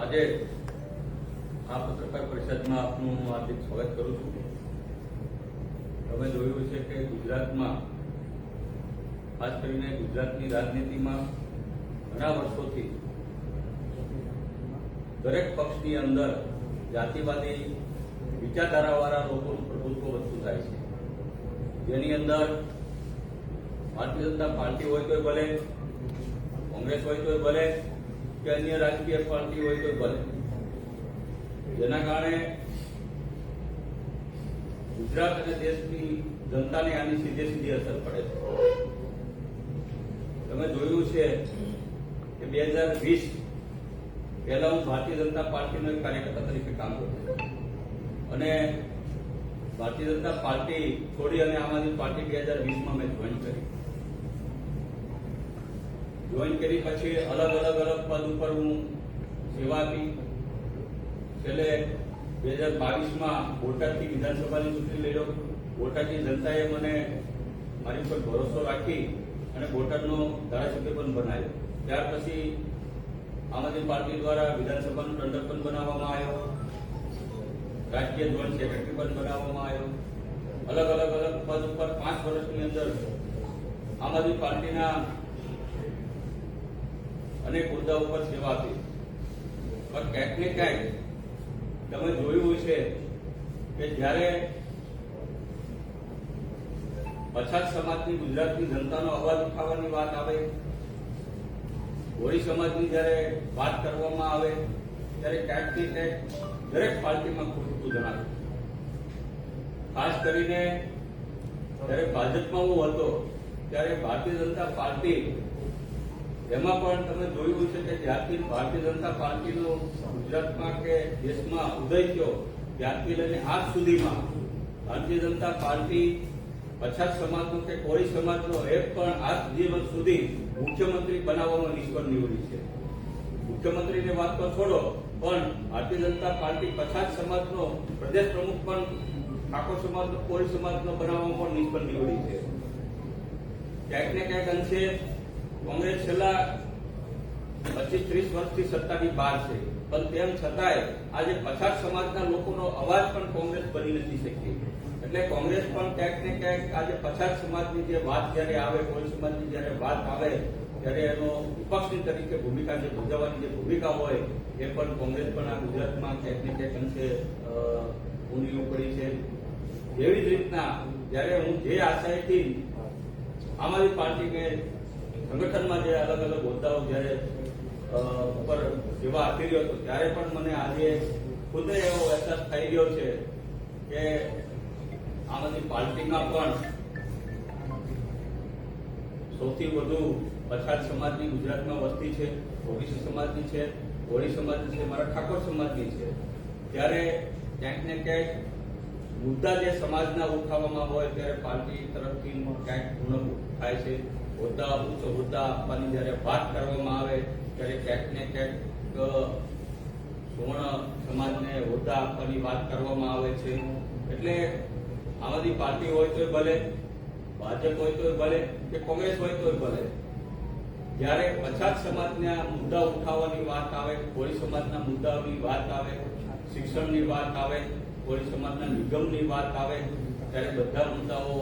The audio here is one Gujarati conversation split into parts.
આજે આ પત્રકાર પરિષદમાં આપનું હાર્દિક સ્વાગત કરું છું. તમે જોયું છે કે ગુજરાતમાં, ખાસ કરીને ગુજરાતની રાજનીતિમાં ઘણા વર્ષોથી દરેક પક્ષની અંદર જાતિવાદી વિચારધારાવાળા લોકોનું પ્રભુત્વ વધતું થાય છે. જેની અંદર ભારતીય જનતા પાર્ટી હોય તોય ભલે, કોંગ્રેસ હોય તોય ભલે કે અન્ય રાજકીય પાર્ટી હોય તો ભલે. જેના કારણે ગુજરાત અને દેશની જનતાને આની સીધે સીધી અસર પડે છે. તમે જોયું છે કે બે હજાર વીસ પહેલા હું ભારતીય જનતા પાર્ટીનો કાર્યકર્તા તરીકે કામ કરતો અને ભારતીય જનતા પાર્ટી છોડી અને આમ આદમી પાર્ટી બે હજાર વીસમાં મેં જોઈન કરી. જોઈન કરી પછી અલગ અલગ અલગ પદ ઉપર હું સેવા આપી. છેલ્લે બે હજાર બાવીસમાં બોટાદથી વિધાનસભાની ચૂંટણી લડ્યો. બોટાદની જનતાએ મને મારી ઉપર ભરોસો રાખી અને બોટાદનો ધારાસભ્ય પણ બનાવ્યો. ત્યાર પછી આમ આદમી પાર્ટી દ્વારા વિધાનસભાનો દંડક પણ બનાવવામાં આવ્યો. રાજકીય જોઈન્ટ સેક્રેટરી પણ બનાવવામાં આવ્યો. અલગ અલગ અલગ પદ ઉપર પાંચ વર્ષની અંદર આમ આદમી પાર્ટીના અનેક હોદ્દા ઉપર સેવા આપી. પણ ક્યાંક ને ક્યાંક તમે જોયું છે કે જ્યારે પછાત સમાજની ગુજરાતની જનતાનો અવાજ ઉઠાવવાની વાત આવે હોળી સમાજની જ્યારે વાત કરવામાં આવે, ત્યારે ક્યાંક ક્યાંક દરેક પાર્ટીમાં ખોટું જણાવે. ખાસ કરીને જ્યારે ભાજપમાં હું હતો, ત્યારે ભારતીય જનતા પાર્ટી એમાં પણ તમે જોયું છે કે જ્યારથી ભારતીય જનતા પાર્ટીનો ગુજરાતમાં કે દેશમાં ઉદય થયો, ત્યારથી લઈને આજ સુધીમાં ભારતીય જનતા પાર્ટી પછાત સમાજનો કે કોળી સમાજનો એક પણ આજ જીવન સુધી મુખ્યમંત્રી બનાવવાનો નિષ્ફળ નીવડી છે. મુખ્યમંત્રીની વાત તો છોડો, પણ ભારતીય જનતા પાર્ટી પછાત સમાજનો, પ્રદેશ પ્રમુખ પણ ઠાકોર સમાજનો, કોળી સમાજનો બનાવવામાં પણ નિષ્ફળ નીવડી છે. ક્યાંક ને ક્યાંક અંશે કોંગ્રેસ છેલ્લા પચીસ, ત્રીસ વર્ષથી સત્તાની બહાર છે. પણ તેમ છતાંય આજે પછાત સમાજના લોકોનો અવાજ પણ કોંગ્રેસ બની નથી શકી એટલે કોંગ્રેસ પણ ક્યાંક ને ક્યાંક આજે પછાત સમાજની જે વાત જ્યારે આવે કોઈ સમાજની જ્યારે વાત આવે, ત્યારે એનો વિપક્ષની તરીકે ભૂમિકા જે ભજવવાની જે ભૂમિકા હોય, એ પણ કોંગ્રેસ પણ આ ગુજરાતમાં ક્યાંક ને ક્યાંક અંશે ઊંડી પડી છે. એવી જ રીતના જ્યારે હું જે આશયથી આમ આદમી પાર્ટીને સંગઠનમાં જે અલગ અલગ હોદ્દાઓ જ્યારે ઉપર સેવા આપી રહ્યો હતો, ત્યારે પણ મને આજે ખુદે એવો અહેસાસ થઈ ગયો છે કે આમ આદમી પાર્ટીમાં પણ સૌથી વધુ પછાત સમાજની ગુજરાતમાં વસ્તી છે, ઓબીસી સમાજની છે, કોળી સમાજની છે, મારા ઠાકોર સમાજની છે. ત્યારે ક્યાંક ને ક્યાંક મુદ્દા જે સમાજના ઉઠાવવામાં હોય, ત્યારે પાર્ટી તરફથી ક્યાંક પૂર્ણ થાય છે. હોદ્દા ઉચ્ચ હોદ્દા આપવાની જ્યારે વાત કરવામાં આવે, ત્યારે ક્યાંક ને ક્યાંક સુવર્ણ સમાજને હોદ્દા આપવાની વાત કરવામાં આવે છે. એટલે આમ આદમી પાર્ટી હોય તોય ભલે, ભાજપ હોય તોય ભલે, કે કોંગ્રેસ હોય તોય ભલે, જ્યારે પછાત સમાજના મુદ્દા ઉઠાવવાની વાત આવે, કોળી સમાજના મુદ્દાઓની વાત આવે, શિક્ષણની વાત આવે, કોળી સમાજના નિગમની વાત આવે, ત્યારે બધા મુદ્દાઓ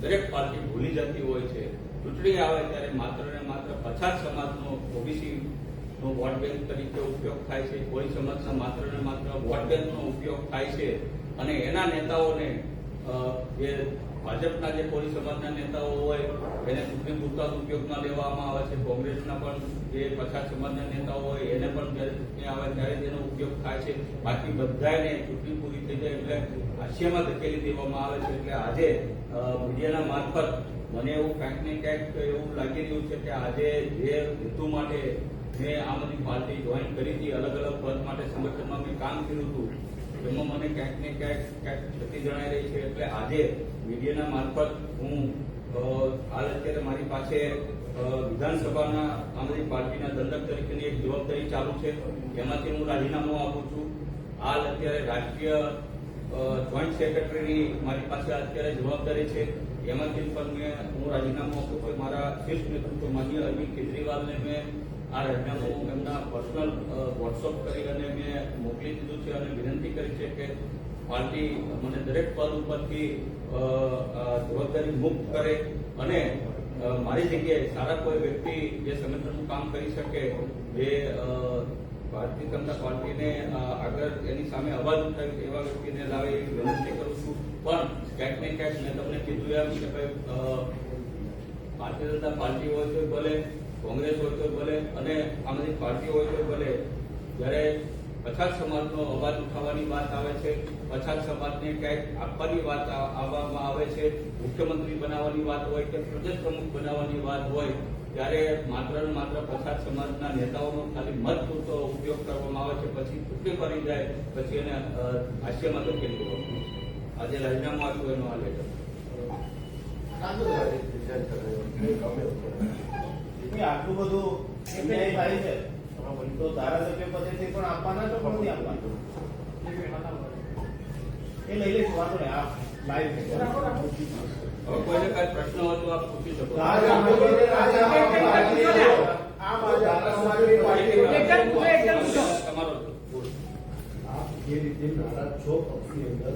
દરેક પાર્ટી ભૂલી જતી હોય છે. ચૂંટણી આવે ત્યારે માત્ર ને માત્ર પછાત સમાજનો ઓબીસી નો વોટ બેંક તરીકે ઉપયોગ થાય છે. કોઈ સમાજના માત્ર ને માત્ર વોટ બેંકનો ઉપયોગ થાય છે. અને એના નેતાઓને જે ભાજપના જે કોળી સમાજના નેતાઓ હોય, એને ચૂંટણી પૂરતા ઉપયોગમાં લેવામાં આવે છે. કોંગ્રેસના પણ જે પછાત સમાજના નેતાઓ હોય, એને પણ જ્યારે ચૂંટણી આવે ત્યારે તેનો ઉપયોગ થાય છે. બાકી બધાને ચૂંટણી પૂરી થઈ જાય એટલે હાસ્યમાં ધકેલી દેવામાં આવે છે એટલે આજે મીડિયાના મારફત મને એવું ક્યાંક ને ક્યાંક એવું લાગી રહ્યું છે કે આજે જે હેતુ માટે મેં આમ આદમી પાર્ટી જોઈન કરી હતી અલગ અલગ પદ માટે સંગઠનમાં મેં કામ કર્યું હતું, એમાં મને ક્યાંક ને ક્યાંક ક્યાંક ક્ષતિ જણાઈ રહી છે એટલે આજે મીડિયાના મારફત હું હાલ અત્યારે મારી પાસે વિધાનસભાના આમ આદમી પાર્ટીના દંડક તરીકેની એક જવાબદારી ચાલુ છે, એમાંથી હું રાજીનામું આપું છું. હાલ અત્યારે રાજકીય જોઈન્ટ સેક્રેટરીની મારી પાસે અત્યારે જવાબદારી છે. એમાંથી પણ મેં હું રાજીનામું આપું છું. મારા શીર્ષ નેતૃત્વ માન્ય અરવિંદ કેજરીવાલને મેં આ રાજીનામું એમના પર્સનલ વોટ્સઅપ કરી અને મેં મોકલી દીધું છે અને વિનંતી કરી છે કે પાર્ટી મને દરેક પદ ઉપરથી જવાબદારી મુક્ત કરે અને મારી જગ્યાએ સારા કોઈ વ્યક્તિ જે સંગઠનનું કામ કરી શકે, જે ભારતીય પાર્ટીને આગળ એની સામે અવાજ ઉઠાવી એવા વ્યક્તિને લાવે એવી વિનંતી કરું છું. પણ ક્યાંક ને ક્યાંક મેં તમને કીધું એમ કે ભાઈ ભારતીય જનતા પાર્ટી હોય તો ભલે, કોંગ્રેસ હોય તો ભલે અને આમ આદમી પાર્ટી હોય તો ભલે, જ્યારે પછાત સમાજનો અવાજ ઉઠાવવાની વાત આવે છે, પછાત સમાજને ક્યાંક આપવાની વાત આવવામાં આવે છે, મુખ્યમંત્રી બનાવવાની વાત હોય કે પ્રદેશ પ્રમુખ બનાવવાની વાત હોય ત્યારે માત્ર ને માત્ર પછાત સમાજના નેતાઓનો ખાલી મત પૂરતો ઉપયોગ કરવામાં આવે છે પછી ચૂંટણી કરી જાય પછી એને હાસ્યમાં તો કેટલું આજે રાજીનામું આપ્યું એનો આ લેટર આટલું બધું થાય છે. તો ધારાસભ્ય પદેથી પણ આપવાના છો પણ નહીં આપવાના. એ લઈ લઈશું વાંધો નહીં આ લાઈવ છે. હવે કોઈને કાંઈ પ્રશ્ન હોય તો આપ પૂછી શકો. તમારો જે રીતે નારાજ છો પક્ષની અંદર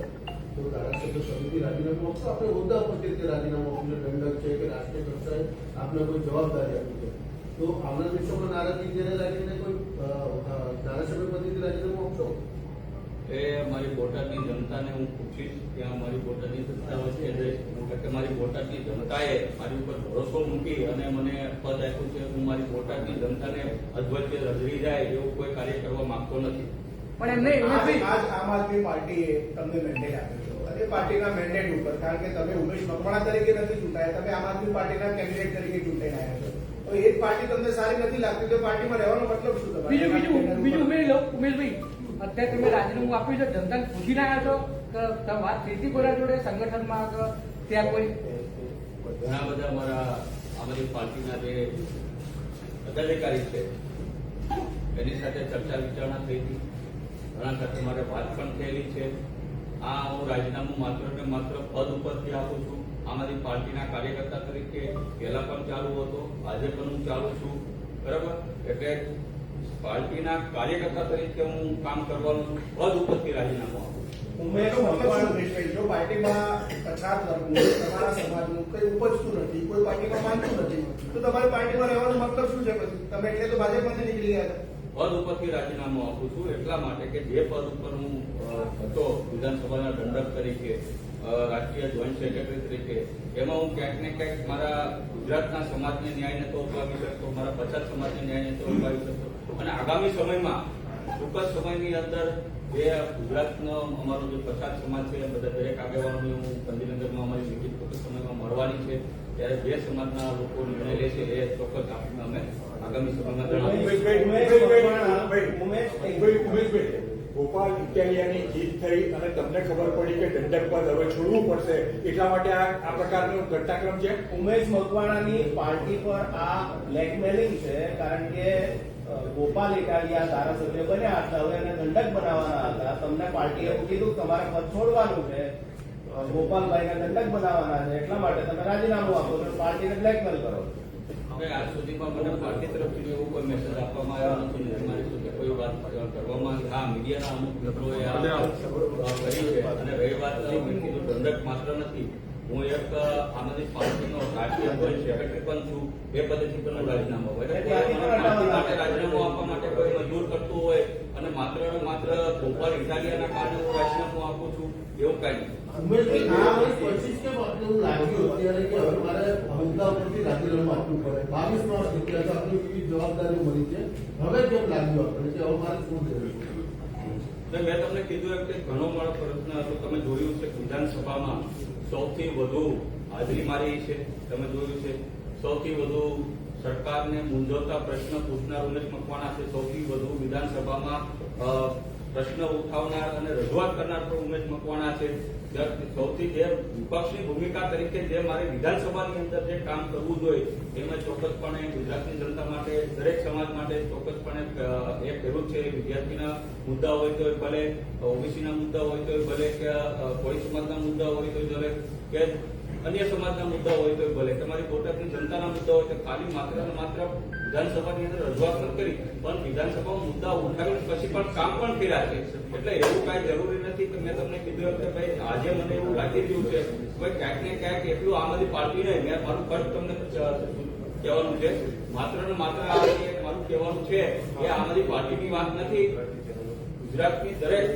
તો ધારાસભ્ય સમિતિ રાજીનામું આપશો? આપણે હોદ્દા પર જે રાજીનામું આપ્યું દંડક છે કે રાષ્ટ્રીય કક્ષાએ આપને કોઈ જવાબદારી આપી છે. તો આવનાર દિવસોમાં નારાજગી જ્યારે લાગીને કોઈ ધારાસભ્ય પદેથી રાજીનામું આપશો? એ મારી બોટાદની જનતાને હું પૂછીશ ત્યાં મારી બોટાદની જનતા કારણ કે મારી બોટાદની જનતાએ મારી ઉપર ભરોસો મૂકી અને મને પદ આપ્યું છે હું મારી બોટાદની જનતાને અધવચ્ચે રજડી જાય એવું કોઈ કાર્ય કરવા માંગતો નથી. પણ એમને નહીં આજ આમ આદમી પાર્ટીએ તમને મેન્ડેટ આપ્યો છે. અને પાર્ટીના મેન્ડેટ ઉપર કારણ કે તમે ઉમેશ મકવાણા તરીકે નથી ચૂંટાયા તમે આમ આદમી પાર્ટીના કેન્ડિડેટ તરીકે ચૂંટાઈ આવ્યા છો. તો એ પાર્ટી તમને સારી નથી લાગતી તો પાર્ટીમાં રહેવાનો મતલબ શું તમારે? બીજું બીજું બીજું ઉમેરી લો ઉમેશભાઈ અત્યારે તમે રાજીનામું આપ્યું છે જનતાને પૂછી રહ્યા છો કે વાત થઈ હતી કોના જોડે સંગઠનમાં ત્યાં કોઈ? ઘણા બધા મારા અમારી પાર્ટીના જે પદાધિકારી છે, એની સાથે ચર્ચા વિચારણા થઈ હતી. ઘણા સાથે મારે વાત પણ થયેલી છે. આ હું રાજીનામું માત્ર ને માત્ર પદ ઉપરથી આપું છું. અમારી પાર્ટીના કાર્યકર્તા તરીકે પહેલા પણ ચાલુ હતો, આજે પણ હું ચાલુ છું. બરાબર? એટલે પાર્ટીના કાર્યકર્તા તરીકે હું કામ કરવાનું, પદ ઉપરથી રાજીનામું આપું જો પાર્ટીમાં પછાત વર્ગનું તમારા સમાજનું કઈ ઉપજતું નથી કોઈ પાર્ટીમાં માનતું નથી તો તમારી પાર્ટીમાં રહેવાનો મતલબ શું છે પછી? તમે એટલે તો ભાજપમાંથી નીકળી ગયા હતા. પદ ઉપરથી રાજીનામું આપું છું એટલા માટે કે જે પદ ઉપર હું હતો વિધાનસભાના દંડક તરીકે રાષ્ટ્રીય જોઈન્ટ સેક્રેટરી તરીકે એમાં હું ક્યાંક ને ક્યાંક મારા ગુજરાતના સમાજને ન્યાય નતો અપાવી શકતો મારા પછાત સમાજને ન્યાય નતો અપાવી શકતો. અને આગામી સમયમાં ટૂંક જ સમયની અંદર જે ગુજરાતનો અમારો જે પછાત સમાજ છે, બધા દરેક આગેવાનોને હું ગાંધીનગરમાં અમારી મીટિંગ ચોક્કસ સમયમાં મળવાની છે. ત્યારે જે સમાજના લોકો નિર્ણય લેશે એ ચોક્કસ આપીને અમે આગામી સમયમાં જણાવીશું. ગોપાલ ઇટાલિયાની જીત થઈ અને તમને ખબર પડી કે દંડક પદ હવે છોડવું પડશે. એટલા માટે આ આ પ્રકારનો ઘટનાક્રમ છે. ઉમેશ મકવાણાની પાર્ટી પર આ બ્લેકમેલિંગ છે, કારણ કે ગોપાલ ઇટાલિયા ધારાસભ્ય બન્યા હતા હવે એને દંડક બનાવવાના હતા. તમને પાર્ટીએ એવું કીધું તમારે પદ છોડવાનું છે. ગોપાલભાઈ ને દંડક બનાવવાના છે. એટલા માટે તમે રાજીનામું આપો છો પાર્ટીને બ્લેકમેલ કરો હવે આજ સુધીમાં મને પાર્ટી તરફથી એવું કોઈ મેસેજ આપવામાં આવ્યો નથી કોઈ વાત કરવામાં. હા મીડિયાના અમુક મિત્રોએ આ છે. અને રહી વાત દંડક માત્ર નથી. હું એક આમાંથી પાર્ટીનો રાષ્ટ્રીય સેક્રેટરી પણ છું બે પદેથી પણ હું રાજીનામું માટે રાજીનામું આપવા માટે કોઈ મજબૂર કરતું હોય અને માત્ર ને માત્ર ઉપર ઇટાલિયાના કારણે હું રાજીનામું આપું છું એવું કઈ નહીં. ઉમેશભાઈ આ વર્ષ પછી જ કેમ આપને એવું લાગ્યું અત્યારે કે હવે મારે હોદ્દા ઉપરથી રાજીનામું આપવું પડે. બાવીસ માસ જીત્યા તો આપની વિવિધ જવાબદારીઓ મળી છે. હવે કેમ લાગ્યું કે હવે મારે શું મેં તમને કીધું એમ કે ઘણો મારો પ્રશ્ન હતો. તમે જોયું છે વિધાનસભામાં સૌથી વધુ હાજરી મારી છે, તમે જોયું છે. સૌથી વધુ સરકારને મૂંઝવતા પ્રશ્ન પૂછનાર ઉમેશ મકવાણા છે. સૌથી વધુ વિધાનસભામાં પ્રશ્ન ઉઠાવનાર અને રજૂઆત કરનાર પણ ઉમેશ મકવાણા છે. સૌથી જે વિપક્ષની ભૂમિકા તરીકે જે મારે વિધાનસભાની અંદર જે કામ કરવું જોઈએ એ ચોક્કસપણે ગુજરાતની જનતા માટે, દરેક સમાજ માટે ચોક્કસપણે એ કર્યું છે. વિદ્યાર્થીના મુદ્દા હોય તો ભલે, ઓબીસીના મુદ્દા હોય તો ભલે, કે કોઈ સમાજના મુદ્દા હોય તો ભલે, કે અન્ય સમાજના મુદ્દા હોય તો ભલે. તમારી બોટાદની જનતાના મુદ્દા હોય તો ખાલી માત્ર માત્ર વિધાનસભાની અંદર રજૂઆત કરી, પણ વિધાનસભામાં મુદ્દા ઉઠાવીને પછી પણ કામ પણ કર્યા છે. એટલે એવું કાંઈ જરૂરી નથી કે મેં તમને કીધું કે ભાઈ, આજે મને એવું લાગી રહ્યું છે ભાઈ ક્યાંક ને ક્યાંક એટલું આ બધી પાર્ટી નહીં, મેં મારું ફર્જ તમને કહેવાનું છે. માત્ર ને માત્ર આ મારું કહેવાનું છે કે આ બધી પાર્ટીની વાત નથી. ગુજરાતની દરેક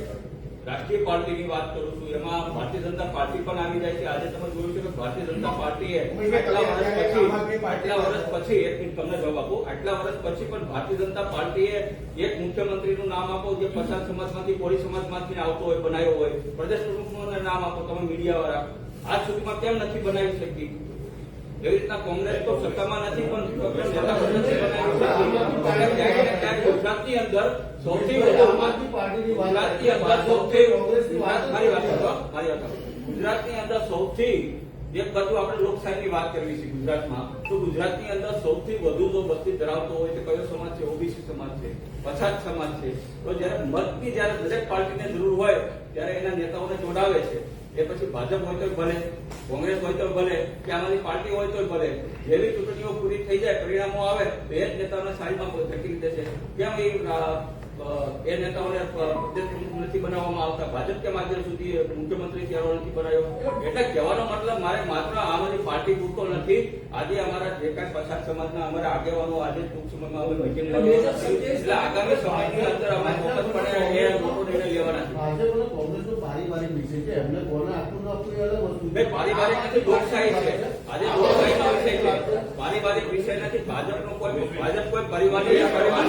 રાષ્ટ્રીય પાર્ટીની વાત કરું છું. એમાં ભારતીય જનતા પાર્ટી પણ આવી જાય છે. આજે તમે જોયું છે કે ભારતીય જનતા પાર્ટીએ આટલા વર્ષ પછી આટલા વર્ષ પછી એક મિનિટ તમને જવાબ આપો. આટલા વર્ષ પછી પણ ભારતીય જનતા પાર્ટીએ એક મુખ્યમંત્રીનું નામ આપો જે પછાત સમાજમાંથી કોળી સમાજમાંથી આવતો હોય બનાવ્યો હોય પ્રદેશ પ્રમુખનું નામ આપો તમે મીડિયા વાળા આજ સુધીમાં કેમ નથી બનાવી શકી એવી રીતના કોંગ્રેસ તો સત્તામાં નથી પણ ગુજરાતની અંદર સૌથી ગુજરાતની અંદર સૌથી મારી વાત મારી વાત ગુજરાતની અંદર સૌથી એક બધું આપણે લોકશાહીની વાત કરવી છે ગુજરાતમાં તો ગુજરાતની અંદર સૌથી વધુ જો વસ્તી ધરાવતો હોય તો કયો સમાજ છે? ઓબીસી સમાજ છે પછાત સમાજ છે. તો જયારે મતની જયારે દરેક પાર્ટીને જરૂર હોય ત્યારે એના નેતાઓને જોડાવે છે. એ પછી ભાજપ હોય તો ભલે, કોંગ્રેસ હોય તો ભલે, કે આમાંથી પાર્ટી હોય તો ભલે, જેવી ચૂંટણીઓ પૂરી થઈ જાય, પરિણામો આવે, તો એ જ નેતાઓને સાઈડમાં ધકી દે છે. કેમ એ એ નેતાઓને પ્રદેશ પ્રમુખ નથી બનાવવામાં આવતા. ભાજપ કેમ આજે સુધી મુખ્યમંત્રી ત્યારે નથી બનાવ્યો. એટલે કહેવાનો મતલબ મારે માત્ર આદમી પાર્ટી પૂરતો નથી. આજે અમારા જે કાંઈ પછાત સમાજના અમારા આગેવાનો આજે ટૂંક સમયમાં અમે કરવાના એટલે આગામી સમયની અંદર અમે પડે એ મોટો નિર્ણય લેવાના છે પારિવારિક વિષય છે. એમને કોને આપવું ન આપવું એ અલગ વસ્તુ છે. પારિવારિક નથી લોકશાહી છે. આજે લોકશાહીનો વિષય છે પારિવારિક વિષય નથી ભાજપનો કોઈ ભાજપ કોઈ પરિવારની પરિવાર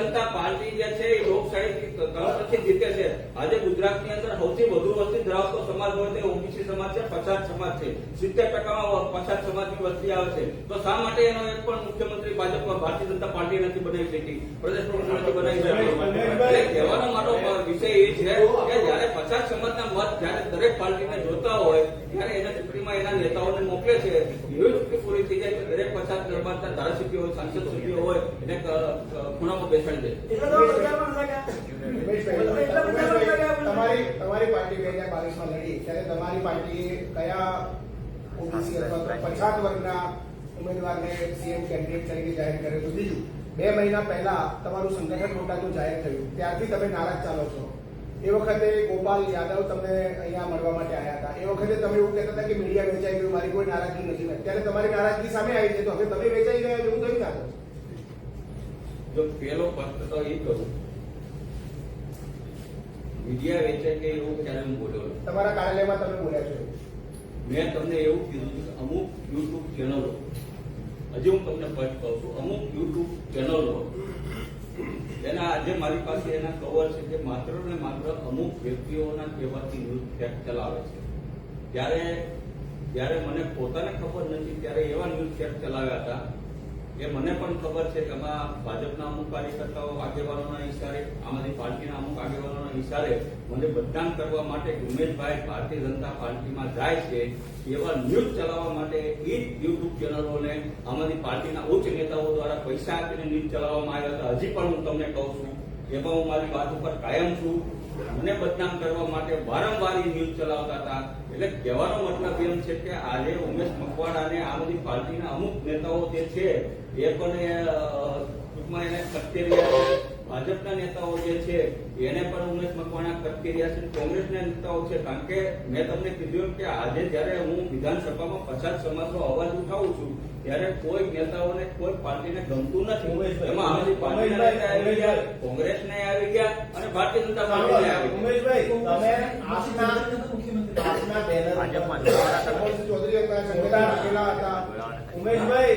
જનતા પાર્ટી જે છે એ લોકશાહી તંત્રથી જીતે છે. આજે ગુજરાતની અંદર સૌથી વધુ વસ્તી ધરાવતો સમાજ હોય તે ઓબીસી સમાજ છે પછાત સમાજ છે. સિત્તેર ટકામાં પછાત સમાજની વસ્તી આવે છે. તો શા માટે એનો એક પણ મુખ્યમંત્રી ભાજપમાં ભારતીય જનતા પાર્ટી નથી બનાવી શકી? પ્રદેશ પ્રમુખ નથી બનાવી શકી કહેવાનો મારો વિષય એ છે કે જયારે પછાત સમાજના મત જ્યારે દરેક પાર્ટીને જોતા હોય ત્યારે એના ચૂંટણીમાં એના નેતાઓને મોકલે છે. એવી ચૂંટણી પૂરી થઈ જાય કે દરેક પછાત સમાજના ધારાસભ્યો હોય સાંસદ સભ્યો હોય એને ખૂણામાં બેસાડી દે. તમારી તમારી પાર્ટી બે હજાર બાવીસમાં લડી? ત્યારે તમારી પાર્ટીએ કયા ઓબીસી અથવા તો પછાત વર્ગના ઉમેદવારને સીએમ કેન્ડિડેટ તરીકે જાહેર કર્યો તો બીજું બે મહિના પહેલા તમારું સંગઠન મોટાનું જાહેર થયું. ત્યારથી તમે નારાજ ચાલો છો. એ વખતે ગોપાલ યાદવ તમને અહીંયા મળવા માટે આવ્યા હતા. એ વખતે તમે એવું કહેતા હતા કે મીડિયા વેચાઈ ગયું મારી કોઈ નારાજગી નથી ત્યારે તમારી નારાજગી સામે આવી છે. તો હવે તમે વેચાઈ ગયા એવું થયું ના જો પેલો પ્રશ્ન તો એ કરું મીડિયા વેચે કે એવું ક્યારે હું બોલ્યો તમારા કાર્યાલયમાં તમે બોલ્યા છો. મેં તમને એવું કીધું કે અમુક યુટ્યુબ ચેનલો હજી હું તમને સ્પષ્ટ કહું છું અમુક યુટ્યુબ ચેનલો એના આજે મારી પાસે એના કવર છે કે માત્ર ને માત્ર અમુક વ્યક્તિઓના કહેવાથી ન્યૂઝ ચલાવે છે. ત્યારે જ્યારે મને પોતાને ખબર નથી ત્યારે એવા ન્યૂઝ ચેક ચલાવ્યા હતા એ મને પણ ખબર છે કે આમાં ભાજપના અમુક કાર્યકર્તાઓ, આગેવાનોના ઈશારે આમાંથી પાર્ટીના અમુક આગેવાનોના ઈશારે મને બદનામ કરવા માટે ઉમેશભાઈ ભારતીય જનતા પાર્ટીમાં જાય છે, એવા ન્યૂઝ ચલાવવા માટે એ જ યુટ્યુબ ચેનલોને આમ આદમી પાર્ટીના ઉચ્ચ નેતાઓ દ્વારા પૈસા આપીને ન્યૂઝ ચલાવવામાં આવ્યા હતા. હજી પણ હું તમને કહું છું, એમાં હું મારી વાત ઉપર કાયમ છું. મને બદનામ કરવા માટે વારંવાર એ ન્યૂઝ ચલાવતા હતા. એટલે કહેવાનો મતલબ એમ છે કે આજે ઉમેશ મકવાણા અને આ બધી પાર્ટીના અમુક નેતાઓ જે છે, એ પણ ટૂંકમાં એને સત્ય રહ્યા ભાજપના નેતાઓ જે છે એને પણ ઉમેશ મકવાણા ખટકી રહ્યા છે કોંગ્રેસના નેતાઓ છે. કારણ કે મેં તમને કીધું કે આજે જ્યારે હું વિધાનસભામાં પછાત સમાજનો અવાજ ઉઠાવું છું ત્યારે કોઈ નેતાઓને કોઈ પાર્ટીને ગમતું નથી. એમાં આમ નેતા આવી ગયા. કોંગ્રેસને આવી ગયા અને ભારતીય જનતા પાર્ટીને આવી ઉમેશભાઈ તમે આપના આપના બેનર ચૌધરી હતા. ઉમેશભાઈ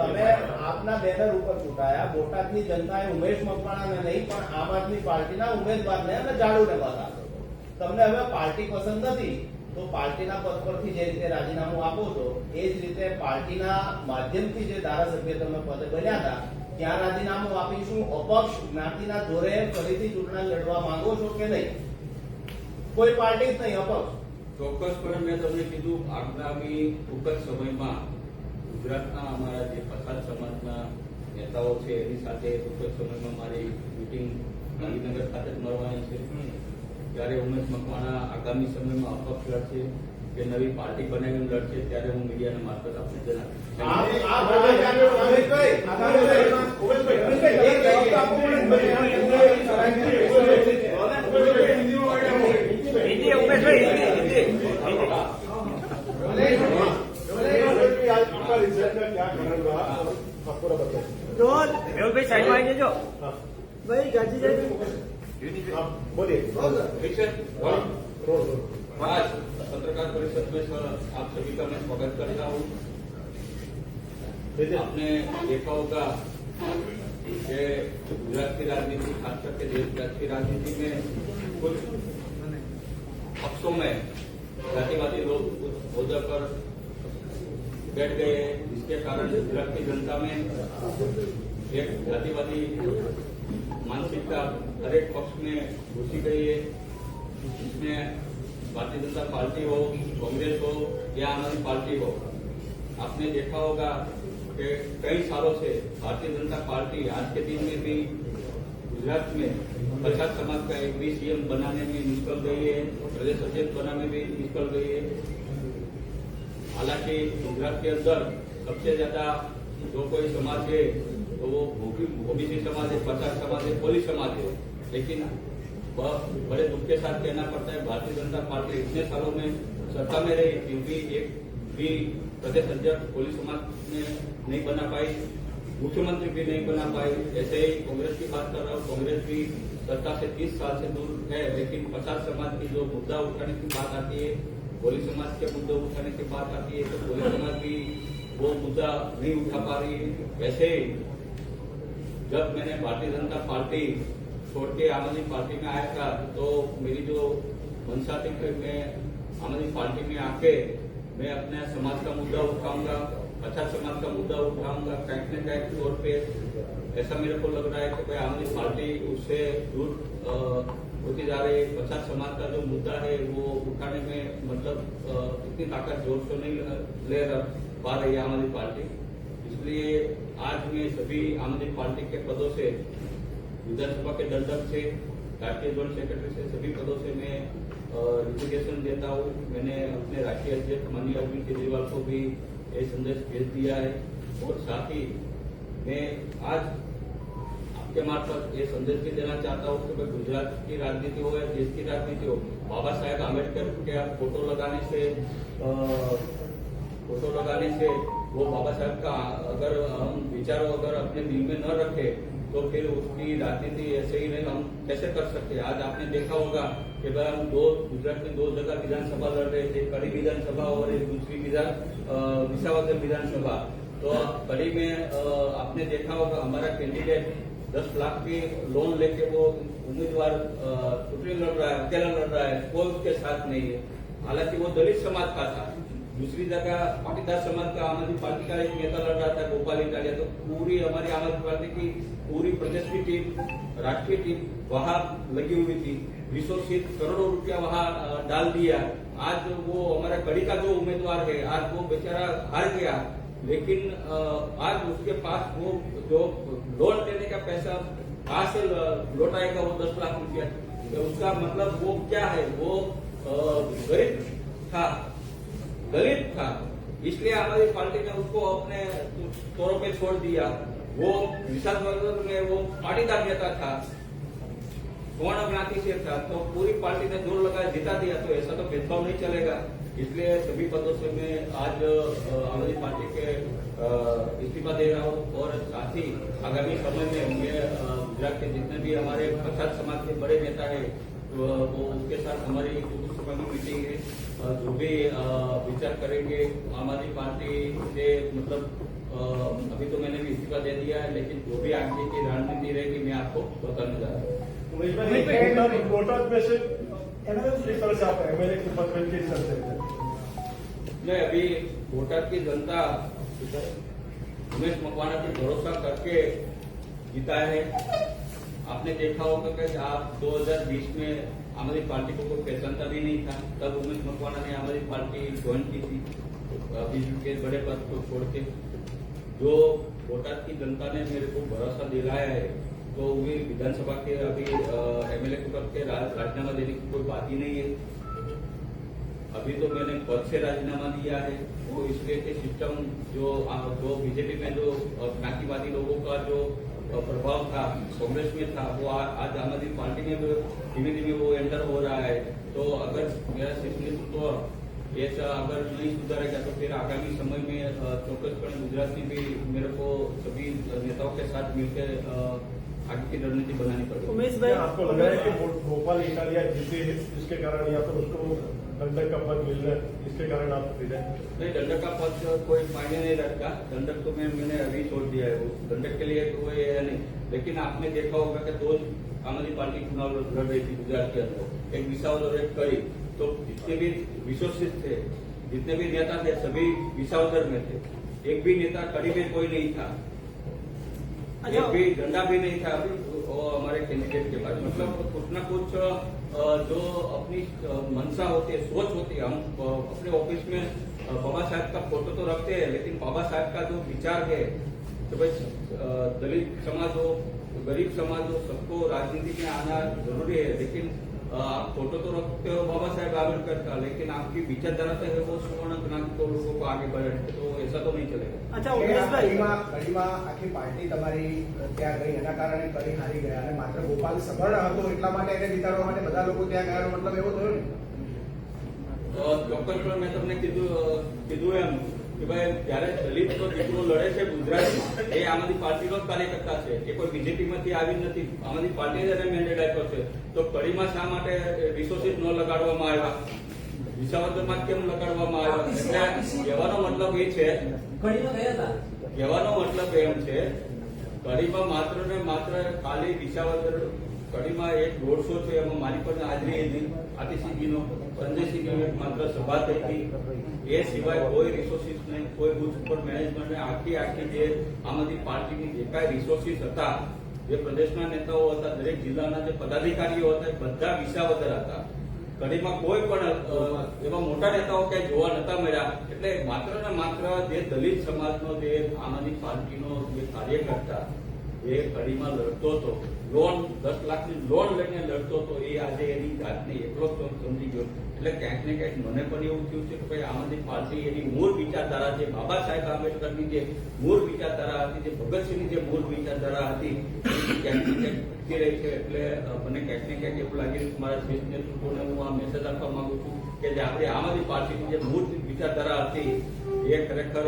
તમે આપના બેનર ઉપર ચૂંટાયા, બોટાદની જનતાએ ઉમેશ મકવાણાને નહીં, પણ આમ આદમી પાર્ટીના ઉમેદવારને અને જાડુને મત આપ્યો તમને હવે પાર્ટી પસંદ નથી, તો પાર્ટીના પદ પરથી જે રીતે રાજીનામું આપો છો, એ જ રીતે પાર્ટીના માધ્યમથી જે ધારાસભ્ય તમે પદ બન્યા હતા, ત્યાં રાજીનામું આપીશું. અપક્ષ જ્ઞાતિના ધોરે ફરીથી ચૂંટણી લડવા માંગો છો કે નહીં? કોઈ પાર્ટી જ નહીં, અપક્ષ. ચોક્કસપણે મેં તમને કીધું, આગામી ટૂંક સમયમાં ગુજરાતના અમારા જે પછાત સમાજના નેતાઓ છે એની સાથે ટૂંક સમયમાં મારી મિટિંગ ગાંધીનગર ખાતે જ મળવાની છે ત્યારે ઉમેશ મકવાણા આગામી સમયમાં અપક્ષ લડશે કે નવી પાર્ટી બનાવીને લડશે ત્યારે હું મીડિયાના મારફત આપને જણાવીશ મેહુલભાઈ સાઈડમાં આવી જજો नहीं गाजी आप बोलिए ठीक है हाँ, रोड रोड आज पत्रकार परिषद में सर आप सभी का मैं स्वागत करता हूँ आपने देखा होगा कि गुजरात की राजनीति खास करके देश की राजनीति में कुछ पक्षों में जातिवादी लोग कुछ होदा पर बैठ गए जिसके कारण गुजरात की जनता में एक जातिवादी मानसिकता हर एक पक्ष में घुसी गई है इसमें भारतीय जनता पार्टी हो कांग्रेस हो या आम आदमी पार्टी हो आपने देखा होगा कि कई सालों से भारतीय जनता पार्टी आज के दिन में भी गुजरात में पचास समाज का एक भी सीएम बनाने में निष्फल गई है प्रदेश अध्यक्ष बनाने में भी निष्फल गई है हालांकि गुजरात के अंदर सबसे ज्यादा जो कोई समाज है तो ओबीसी समाज है, पचास समाज है कोली समाज है। लेकिन बड़े दुख के साथ कहना पड़ता है, भारतीय जनता पार्टी इतने सालों में सत्ता में रही, क्योंकि एक भी प्रदेश अध्यक्ष कोली समाज में नहीं बना पाई, मुख्यमंत्री भी नहीं बना पाई। ऐसे ही कांग्रेस की बात कर रहा हूँ, कांग्रेस भी सत्ता से तीस साल से दूर है, लेकिन पचास समाज की जो मुद्दा उठाने की बात आती है कोली समाज के मुद्दे उठाने की बात आती है तो कोली समाज भी वो मुद्दा नहीं उठा पा रही है। वैसे जब मैंने भारतीय जनता पार्टी छोड़ के आम आदमी पार्टी में आया था तो मेरी जो मंशा थी कि मैं आम आदमी पार्टी में आके मैं अपने समाज का मुद्दा उठाऊँगा अच्छा समाज का मुद्दा उठाऊँगा कहीं न कहीं तौर पे ऐसा मेरे को लग रहा है कि भाई आम आदमी पार्टी उससे दूर होती जा रही है। पचास समाज का जो मुद्दा है, वो उठाने में मतलब इतनी ताकत ज़ोर से नहीं ले- ले पा रही है आम आदमी पार्टी। इसलिए आज मैं सभी आम आदमी पार्टी के पदों से विधानसभा के दंडक से राष्ट्रीय जोन सेक्रेटरी से सभी पदों से मैं रिप्लीकेशन देता हूँ। मैंने अपने राष्ट्रीय अध्यक्ष माननीय अरविंद केजरीवाल को भी ये संदेश भेज दिया है। और साथ ही मैं आज आपके मार्फत ये संदेश भी देना चाहता हूँ कि गुजरात की राजनीति हो या देश की राजनीति हो बाबा साहेब आम्बेडकर के फ़ोटो लगाने से अ, फ़ोटो लगाने से वो बाबा साहब का अगर हम विचारों अगर अपने दिल में न रखे तो फिर उसकी राजनीति ऐसे ही नहीं हम कैसे कर सकते आज आपने देखा होगा कि भाई हम दो, गुजरात में दो जगह विधानसभा लड़ रहे थे, कड़ी विधानसभा और एक दूसरी विधान विसावदर विधानसभा। तो कड़ी में आपने देखा होगा हमारा कैंडिडेट दस लाख की लोन लेके वो उम्मीदवार चुनाव लड़ रहा है, अकेला लड़ रहा है, कोई उसके साथ नहीं है। हालाँकि वो दलित समाज का था। दूसरी जगह पाटीदार समाज का आम आदमी पार्टी का एक नेता लड़ रहा था, गोपाल इटालिया। तो पूरी हमारी आम आदमी पार्टी की, पूरी प्रदेश की टीम, राष्ट्रीय टीम वहाँ लगी हुई थी। सीट करोड़ों रुपया वहाँ डाल दिया। आज वो हमारा कड़ी का जो उम्मीदवार है, आज वो बेचारा हार गया। लेकिन आज उसके पास वो जो लोन लेने का पैसा कहाँ से ल- लौटाएगा वो दस लाख रुपया। तो उसका मतलब वो क्या है? वो गरीब था। दलित था। इसलिए हमारी पार्टी ने उसको अपने तौरों पे छोड़ दिया। वो विशाल में वो पाटीदार नेता था। कौन ज्ञाति से था। तो पूरी पार्टी ने ज़ोर लगाया, जिता दिया। तो ऐसा तो भेदभाव नहीं चलेगा। इसलिए सभी पदों से मैं आज आम पार्टी के इस्तीफा दे रहा हूँ। और साथ ही आगामी समय में ये गुजरात के जितने भी हमारे पछात समाज के बड़े नेता है वो उसके साथ हमारी समय मीटिंग है जो भी विचार करेंगे आम आदमी पार्टी से मतलब अभी तो मैंने भी इस्तीफा दे दिया है लेकिन जो भी आगे की रणनीति रहेगी मैं आपको बताने जा रहा हूँ। उमेश भाई बोटाद बोटाद में से किस तरह से आप एमएलए के पद में किस तरह से नहीं अभी बोटाद की जनता उमेश मकवाना पे भरोसा करके जीता है। आपने देखा होगा कि आप 2020 में आदमी पार्टी को कोई पहचानता भी नहीं था। तब उमेश मकवाना ने आदमी पार्टी ज्वाइन की थी। बीजेपी के बड़े पद को छोड़ के जो बोटाद की जनता ने मेरे को भरोसा दिलाया है तो वे विधानसभा के अभी एमएलए के पद के राजीनामा देने की कोई बात ही नहीं है। अभी तो मैंने पद से राजीनामा दिया है। वो इसलिए सिस्टम जो जो बीजेपी में जो ज्ञातिवादी लोगों का जो प्रभाव था कांग्रेस में था वो आ, आज आम आदमी पार्टी में भी धीमे धीमे वो एंटर हो रहा है तो अगर मेरा नेतृत्व ये स- अगर नहीं सुधरेगा तो फिर आगामी समय में अ, चौक्कसपणे गुजरात में भी मेरे को सभी नेताओं के साथ मिलकर अ, आगे की रणनीति बनानी पड़ेगी उमेश क्या भाई आपको लग रहा है कि भो- भोपाल इटालिया जीते जिसके कारण या फिर उसको दंडक का पद मिल रहा है इसके कारण आप रिजाइन नहीं दंडक का पद कोई मायने नहीं रखता। दंडक तो मैं मैंने अभी छोड़ दिया है वो। दंडक के लिए कोई है नहीं। लेकिन आपने देखा होगा कि दो आम आदमी पार्टी चुनाव लड़ रही थी गुजरात के अंदर। एक विसावल और एक कड़ी तो जितने भी विश्वसित थे जितने भी नेता थे सभी विसावदर में थे। एक भी नेता कड़ी में कोई नहीं था। अच्छा। एक भी डंडा भी नहीं था अभी। वो हमारे कैंडिडेट के पास मतलब कुछ ना कुछ अ, जो अपनी अ, मंशा होती है सोच होती है हम अ, अपने ऑफिस में अ, बाबा साहब का फोटो तो रखते हैं लेकिन बाबा साहब का जो विचार है तो भाई अ, दलित समाज हो गरीब समाज हो सबको राजनीति में आना जरूरी है लेकिन अ, आप फोटो तो रखते हो बाबा साहेब आंबेडकर का लेकिन आपकी विचारधारा से है वो सुवर्ण ज्ञान को लोगों को आगे बढ़े तो ऐसा तो नहीं चलेगा અચ્છા કે આ ઉમેશભાઈ કડીમાં કડીમાં આખી પાર્ટી તમારી ત્યાં ગઈ એના કારણે કડી હારી ગયા અને માત્ર ગોપાલ સબળ હતો એટલા માટે એને જીતાડવા માટે બધા લોકો ત્યાં ગયા મતલબ એવો થયો ને અ, ચોક્કસપણે મેં તમને કીધું અ, કીધું એમ કે ભાઈ જ્યારે દલિતનો દીકરો લડે છે ગુજરાતમાં એ આમ આદમી પાર્ટીનો કાર્યકર્તા છે. એ કોઈ બીજેપી આવી નથી. આમ આદમી પાર્ટીએ એને મેન્ડેટ આપ્યો છે. તો કડીમાં શા માટે રિસોર્સિસ ન લગાડવામાં આવ્યા? વિસાવદરમાં કેમ લગાડવામાં આવ્યા? એટલે કહેવાનો મતલબ એ છે કહેવાનો મતલબ એમ છે કડીમાં માત્ર ને માત્ર ખાલી વિસાવદર કડીમાં એક રોડ છે, એમાં મારી પણ હાજરી હતી આતિશીજીનો સંજયસિંહની એક માત્ર સભા થઈ હતી. એ સિવાય કોઈ રિસોર્સિસ નહીં, કોઈ બુથ ઉપર મેનેજમેન્ટ આખી આખી જે આમ પાર્ટીની જે કાંઈ રિસોર્સિસ હતા, જે પ્રદેશના નેતાઓ હતા, દરેક જિલ્લાના જે પદાધિકારીઓ હતા બધા વિસાવદર હતા. કડીમાં કોઈ પણ એવા મોટા નેતાઓ ક્યાંય જોવા નતા મળ્યા. એટલે માત્ર ને માત્ર જે દલિત સમાજનો, જે આમ આદમી પાર્ટીનો જે કાર્યકર્તા, એ કડીમાં લડતો હતો. લોન, દસ લાખની લોન લઈને લડતો હતો એ આજે એની જાતને એટલો સમજી ગયો? એટલે ક્યાંક ને ક્યાંક મને પણ એવું થયું છે કે ભાઈ આમ આદમી પાર્ટી એની મૂળ વિચારધારા છે બાબા સાહેબ આંબેડકરની જે મૂળ વિચારધારા હતી, જે ભગતસિંહની જે મૂળ વિચારધારા હતી ક્યાંક ને ક્યાંક ભટકી રહી છે. એટલે મને ક્યાંક ને ક્યાંક એવું લાગે કે મારા દેશ નેતૃત્વને હું આ મેસેજ આપવા માંગુ છું કે જે આપણે આમ આદમી પાર્ટીની જે મૂળ વિચારધારા હતી, એ ખરેખર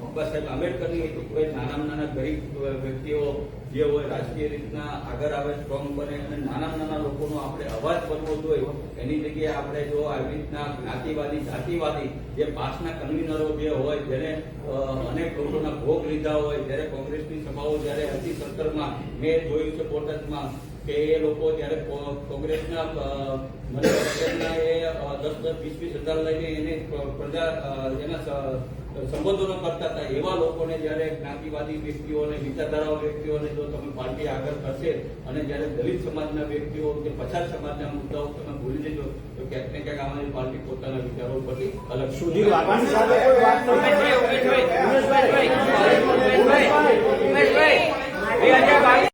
બાબા સાહેબ આંબેડકરની કોઈ નાના નાના ગરીબ વ્યક્તિઓ જે હોય રાજકીય રીતના આગળ આવે સ્ટ્રોંગ બને અને નાના નાના લોકોનો આપણે અવાજ બનવો જોઈએ, એની જગ્યાએ આપણે જો આવી રીતના જ્ઞાતિવાદી, જાતિવાદી જે પાસના કન્વીનરો જે હોય, જેને અનેક લોકોના ભોગ લીધા હોય, જ્યારે કોંગ્રેસની સભાઓ જ્યારે હતી સત્તરમાં, મેં જોયું છે બોટાદમાં કે એ લોકો જ્યારે કોંગ્રેસના પટેલના એ દસ દસ, વીસ વીસ હજાર લઈને એને પ્રજા એના સંબોધનો કરતા હતા. એવા લોકોને જ્યારે જ્ઞાતિવાદી વ્યક્તિઓને વિચારધારાઓ વ્યક્તિઓને જો તમે પાર્ટી આગળ કરશે અને જ્યારે દલિત સમાજના વ્યક્તિઓ કે પછાત સમાજના મુદ્દાઓ તમે ભૂલી જજો તો ક્યાંક ને ક્યાંક અમારી પાર્ટી પોતાના વિચારો પરથી અલગ સુધી ઉમેશભાઈ